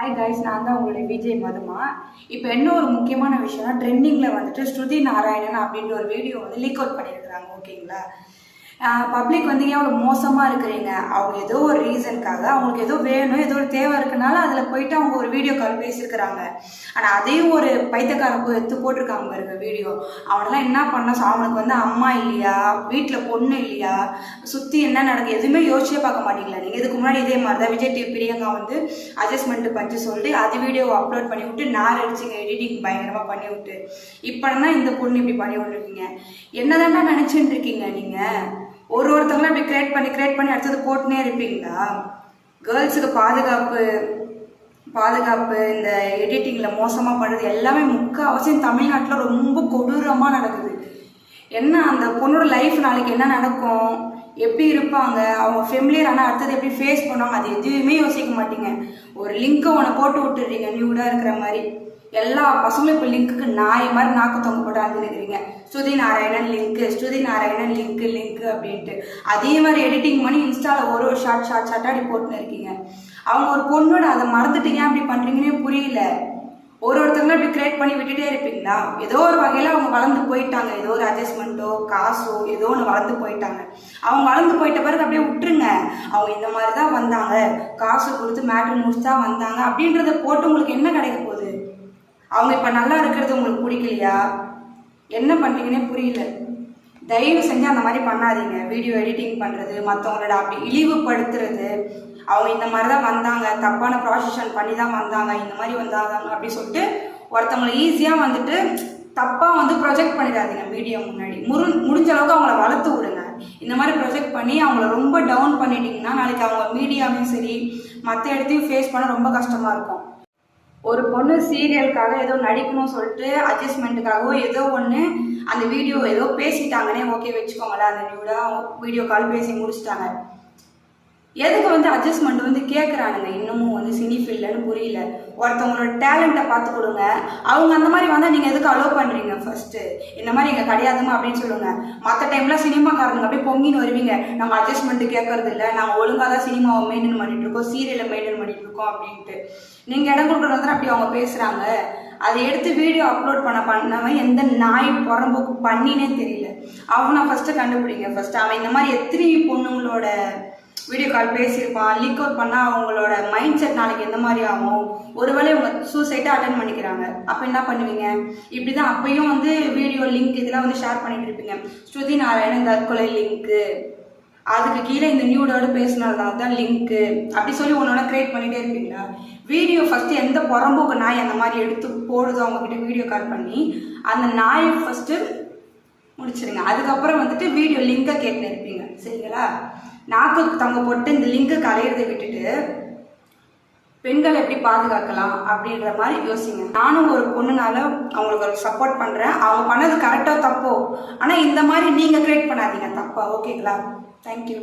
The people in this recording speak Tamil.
ஹாய் கைஸ் நான் தான் உங்களுடைய விஜய் மதுமா. இப்போ என்ன ஒரு முக்கியமான விஷயம்னா ட்ரெண்டிங்கில் வந்துட்டு ஸ்ருதி நாராயணன் அப்படின்ற ஒரு வீடியோ வந்து லீக் அவுட் பண்ணியிருக்கிறாங்க ஓகேங்களா பப்ளிக் வந்து ஏன் அவ்வளோ மோசமாக இருக்கிறீங்க? அவங்க ஏதோ ஒரு ரீசனுக்காக அவங்களுக்கு ஏதோ வேணும் ஏதோ ஒரு தேவை இருக்கனால அதில் போயிட்டு அவங்க ஒரு வீடியோ கால் பேசியிருக்கிறாங்க. ஆனால் அதையும் ஒரு பைத்தியக்காரங்க போய் எடுத்து போட்டிருக்காங்க பாருங்க வீடியோ அவனெல்லாம் என்ன பண்ணோம் அவனுக்கு வந்து அம்மா இல்லையா? வீட்டில் பொண்ணு இல்லையா? சுற்றி என்ன நடக்குது? எதுவுமே யோசிச்சே பார்க்க மாட்டீங்களா நீங்கள் இதுக்கு முன்னாடி இதே மாதிரி தான் விஜய் டி பிரியங்கா வந்து அட்ஜஸ்ட்மெண்ட்டு பஞ்சு சொல்லிட்டு அது வீடியோவை அப்லோட் பண்ணி விட்டு நார் அடிச்சுங்க எடிட்டிங் பயங்கரமாக பண்ணி விட்டு. இப்போ தான் இந்த பொண்ணு இப்படி பண்ணி விட்டுருக்கீங்க என்னதான்டா நினச்சிட்டு இருக்கீங்க நீங்கள் ஒரு ஒருத்தவங்களும் இப்படி கிரியேட் பண்ணி கிரியேட் பண்ணி அடுத்தது போட்டுனே இருப்பீங்களா? கேர்ள்ஸுக்கு பாதுகாப்பு பாதுகாப்பு இந்த எடிட்டிங்கில் மோசமாக பண்ணுறது எல்லாமே முக்கால்வாசியம் தமிழ்நாட்டில் ரொம்ப கொடூரமாக நடக்குது. என்ன அந்த பொண்ணோட லைஃப் நாளைக்கு என்ன நடக்கும்? எப்படி இருப்பாங்க? அவங்க ஃபெமிலியர் ஆனால் அடுத்தது எப்படி ஃபேஸ் பண்ணுவாங்க? அது எதுவுமே யோசிக்க மாட்டீங்க. ஒரு லிங்க்கை உன்னை போட்டு விட்டுறீங்க நியூடாக இருக்கிற மாதிரி. எல்லா பசங்களும் இப்போ லிங்க்குக்கு நாய் மாதிரி நாக்கு தொங்க போட்டு Shruti Narayanan link Shruti Narayanan link link அப்படின்ட்டு. அதே மாதிரி எடிட்டிங் பண்ணி இன்ஸ்டாவில் ஒரு ஒரு ஷார்ட் ஷார்ட் ஷார்ட்டாக அப்படி போட்டுன்னு இருக்கீங்க. அவங்க ஒரு பொண்ணோட அதை மறந்துட்டீங்க அப்படி பண்ணுறீங்கன்னே புரியல. ஒரு ஒருத்தங்களும் பண்ணி விட்டுட்டே இருப்பீங்களா? ஏதோ ஒரு வகையில் அவங்க வளர்ந்து போயிட்டாங்க. ஏதோ ஒரு அட்ஜஸ்ட்மெண்ட்டோ காசோ ஏதோ ஒன்று வளர்ந்து போயிட்டாங்க. அவங்க வளர்ந்து போயிட்ட பிறகு அப்படியே விட்டுருங்க. அவங்க இந்த மாதிரி தான் வந்தாங்க. காசு கொடுத்து மேட்ரு முடிச்சு தான் வந்தாங்க. அப்படின்றத போட்டு உங்களுக்கு என்ன கிடைக்க போகுது? அவங்க இப்போ நல்லா இருக்கிறது உங்களுக்கு பிடிக்கலையா? என்ன பண்ணுறீங்கன்னே புரியல. தயவு செஞ்சு அந்த மாதிரி பண்ணாதீங்க. வீடியோ எடிட்டிங் பண்ணுறது மற்றவங்களோட அப்படி இழிவுபடுத்துறது. அவங்க இந்த மாதிரி தான் வந்தாங்க. தப்பான ப்ராசஷன் பண்ணி தான் வந்தாங்க. இந்த மாதிரி வந்தாங்க அப்படி சொல்லிட்டு ஒருத்தவங்களை ஈஸியாக வந்துட்டு தப்பாக வந்து ப்ரொஜெக்ட் பண்ணிடாதீங்க மீடியா முன்னாடி. முரு முடிஞ்ச அளவுக்கு அவங்கள வளர்த்து விடுங்க. இந்த மாதிரி ப்ரொஜெக்ட் பண்ணி அவங்கள ரொம்ப டவுன் பண்ணிட்டீங்கன்னா நாளைக்கு அவங்க மீடியாவையும் சரி மற்ற இடத்தையும் ஃபேஸ் பண்ண ரொம்ப கஷ்டமாக இருக்கும். ஒரு பொண்ணு சீரியலுக்காக ஏதோ நடிக்கணும்னு சொல்லிட்டு அட்ஜஸ்ட்மெண்ட்டுக்காகவோ ஏதோ ஒன்று அந்த வீடியோ ஏதோ பேசிட்டாங்கன்னே ஓகே வச்சுக்கோங்களேன். அந்த நியூடாக வீடியோ கால் பேசி முடிச்சிட்டாங்க. எதுக்கு வந்து அட்ஜஸ்ட்மெண்ட் வந்து கேட்குறானுங்க இன்னமும் வந்து சினி ஃபீல்டுன்னு புரியல. ஒருத்தவங்களோட டேலண்ட்டை பார்த்து கொடுங்க. அவங்க அந்த மாதிரி வந்தால் நீங்கள் எதுக்கு அலோவ் பண்ணுறீங்க ஃபர்ஸ்ட்டு இந்த மாதிரி இங்கே கிடையாதுமா அப்படின்னு சொல்லுங்கள் மற்ற டைமில் சினிமாக்காரங்க அப்படியே பொங்கின்னு வருவீங்க. நம்ம அட்ஜஸ்ட்மெண்ட் கேட்கறது இல்லை. நாங்கள் ஒழுங்காக தான் சினிமாவை மெயின்டைன் பண்ணிட்டு இருக்கோம். சீரியலை மெயின்டைன் பண்ணிட்டு இருக்கோம் அப்படின்ட்டு. நீங்கள் இடம் கொடுக்குறது வந்து அப்படி அவங்க பேசுகிறாங்க அதை எடுத்து வீடியோ அப்லோட் பண்ண பண்ணவன் எந்த நாய் புறம்போக்கு பண்ணினே தெரியல. அவனை ஃபஸ்ட்டு கண்டுபிடிங்க. ஃபஸ்ட்டு அவன் இந்த மாதிரி எத்தனை பொண்ணுங்களோட வீடியோ கால் பேசியிருப்பான் லீக் அவுட் பண்ணால் அவங்களோட மைண்ட் செட் நாளைக்கு எந்த மாதிரி ஆகும்? ஒருவேளை இவங்க சூசைட்டை அட்டன் பண்ணிக்கிறாங்க. அப்போ என்ன பண்ணுவீங்க? இப்படி தான் அப்பயும் வந்து வீடியோ லிங்க் இதெல்லாம் வந்து ஷேர் பண்ணிட்டு இருப்பீங்க. ஸ்ருதி நாராயணன் தற்கொலை லிங்க்கு அதுக்கு கீழே இந்த நியூடோட பேசினதுனால தான் லிங்க்கு அப்படி சொல்லி ஒன்றொன்று க்ரியேட் பண்ணிகிட்டே இருப்பீங்களா? வீடியோ ஃபஸ்ட்டு எந்த புறம்போக்கு நாய் அந்த மாதிரி எடுத்து போடுதோ அவங்கக்கிட்ட வீடியோ கால் பண்ணி அந்த நாயை ஃபஸ்ட்டு முடிச்சிடுங்க அதுக்கப்புறம் வந்துட்டு வீடியோ லிங்கை கேட்டு இருப்பீங்க. சரிங்களா? நாக்கு தங்க போட்டு இந்த லிங்கு கலையிறதை விட்டுட்டு பெண்களை எப்படி பாதுகாக்கலாம் அப்படின்ற மாதிரி யோசிங்க. நானும் ஒரு பொண்ணுனால அவங்களுக்கு ஒரு சப்போர்ட் பண்ணுறேன் அவங்க பண்ணது கரெக்டோ தப்போ? ஆனால் இந்த மாதிரி நீங்கள் கிரியேட் பண்ணாதீங்க. தப்பா? ஓகேங்களா தேங்க்யூ